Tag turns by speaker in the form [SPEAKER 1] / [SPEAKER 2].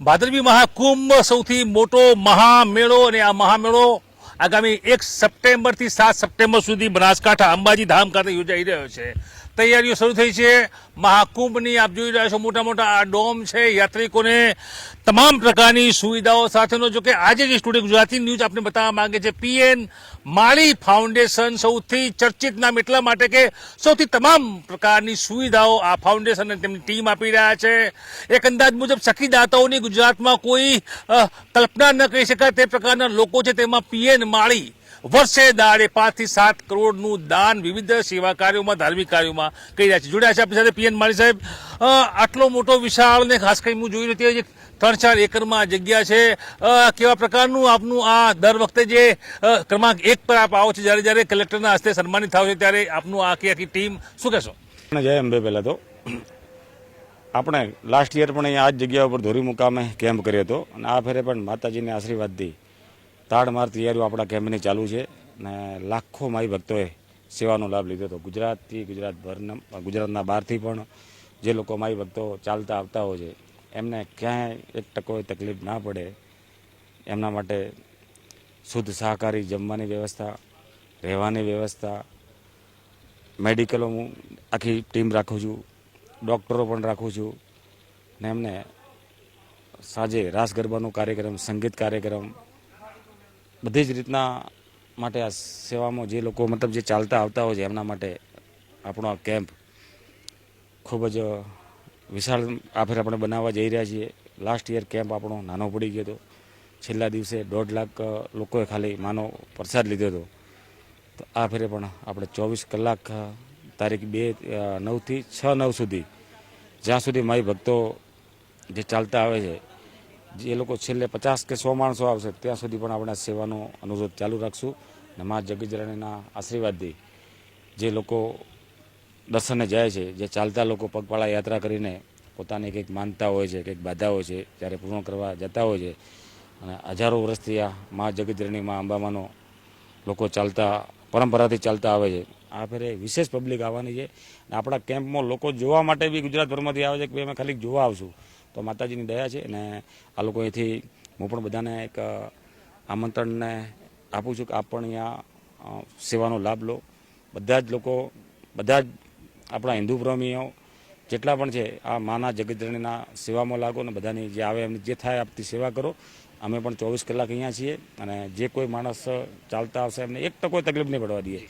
[SPEAKER 1] ભાદરવી મહાકુંભ સૌથી મોટો મહામેળો અને આ મહામેળો આગામી એક સપ્ટેમ્બરથી સાત સપ્ટેમ્બર સુધી બનાસકાંઠા અંબાજી ધામ ખાતે યોજાઈ રહ્યો છે. તૈયારીઓ શરૂ થઈ છે. મહાકુંભની આપ જોઈ રહ્યા છો મોટા મોટા આ ડોમ છે. યાત્રિકોને તમામ પ્રકારની સુવિધાઓ સાથેનો જો કે આજે જે સ્ટુડિયો ગુજરાતી ન્યૂઝ આપણે બતાવવા માંગે છે, પીએન માળી ફાઉન્ડેશન સૌથી ચર્ચિત નામ એટલા માટે કે સૌથી તમામ પ્રકારની સુવિધાઓ આ ફાઉન્ડેશન તેમની ટીમ આપી રહ્યા છે. એક અંદાજ મુજબ સખીદાતાઓની ગુજરાતમાં કોઈ કલ્પના ન કરી શકાય તે પ્રકારના લોકો છે. તેમાં પીએન માળી વર્ષે દાડે પાંચથી સાત કરોડનું દાન વિવિધ સેવા કાર્યોમાં, ધાર્મિક કાર્યોમાં કરી રહ્યા છે. જોડ્યા છે આપણી સાથે પીએન માળી સાહેબ. આટલો મોટો વિશાળ ને ખાસ કરીને હું જોઈ રહ્યો ત્રણ ચાર એકરમાં જગ્યા છે. કેવા પ્રકારનું આપનું આ દર વખતે જે ક્રમાંક એક પર આપ આવો છો, જ્યારે જ્યારે કલેક્ટરના હસ્તે સન્માનિત થાવ છે, ત્યારે આપનું આખી આખી ટીમ શું કહેશો?
[SPEAKER 2] જય અંબે પહેલાં તો. આપણે લાસ્ટ યર પણ અહીંયા આ જ જગ્યા ઉપર ધોરી મુકામે કેમ્પ કર્યો હતો અને આ ફેરે પણ માતાજીને આશીર્વાદથી તાડમાર તૈયારીઓ આપણા કેમ્પની ચાલુ છે અને લાખો માઈ ભક્તોએ સેવાનો લાભ લીધો હતો. ગુજરાતથી ગુજરાતભરના, ગુજરાતના બહારથી પણ જે લોકો માઈ ભક્તો ચાલતા આવતા હોય છે, એમને ક્યાંય એક ટકો તકલીફ ના પડે. એમના માટે શુદ્ધ સહકારી જમવાની વ્યવસ્થા, રહેવાની વ્યવસ્થા, મેડિકલો હું આખી ટીમ રાખું છું, ડૉક્ટરો પણ રાખું છું ને એમને સાંજે રાસ ગરબાનો કાર્યક્રમ, સંગીત કાર્યક્રમ બધી જ રીતના માટે આ સેવામાં જે લોકો મતલબ જે ચાલતા આવતા હોય છે, એમના માટે આપણો આ કેમ્પ ખૂબ જ વિશાળ આ ફેર આપણે બનાવવા જઈ રહ્યા છીએ. લાસ્ટ યર કેમ્પ આપણો નાનો પડી ગયો હતો. છેલ્લા દિવસે દોઢ લાખ લોકોએ ખાલી માનો પ્રસાદ લીધો હતો. તો આ ફેરે પણ આપણે ચોવીસ કલાક તારીખ બે નવથી છ, નવ સુધી, જ્યાં સુધી માઈ ભક્તો જે ચાલતા આવે છે જે લોકો છેલ્લે પચાસ કે સો માણસો આવશે, ત્યાં સુધી પણ આપણે સેવાનો અનુરોધ ચાલુ રાખશું. અને મા જગજરાણીના આશીર્વાદથી જે લોકો દર્શને જાય છે, જે ચાલતા લોકો પગપાળા યાત્રા કરીને પોતાની કંઈક માનતા હોય છે કંઈક બાધા હોય છે ત્યારે પૂર્ણ કરવા જતા હોય છે. અને હજારો વર્ષથી આ મા જગતજનની મા અંબામાનો લોકો ચાલતા, પરંપરાથી ચાલતા આવે છે. આ ફેરે વિશેષ પબ્લિક આવવાની છે. અને આપણા કેમ્પમાં લોકો જોવા માટે બી ગુજરાતભરમાંથી આવે છે કે ભાઈ અમે ખાલી જોવા આવશું. તો માતાજીની દયા છે અને આ લોકો અહીંથી હું પણ બધાને એક આમંત્રણને આપું છું કે આપ પણ અહીંયા સેવાનો લાભ લો. બધા જ લોકો, બધા જ આપણા હિન્દુ પ્રેમીઓ જેટલા પણ છે, આ માના જગતજનીના સેવામાં લાગો ને બધાની જે આવે એમની જે થાય આપતી સેવા કરો. અમે પણ ચોવીસ કલાક અહીંયા છીએ અને જે કોઈ માણસ ચાલતા આવશે એમને એક તો કોઈ તકલીફ નહીં પડવા દઈએ.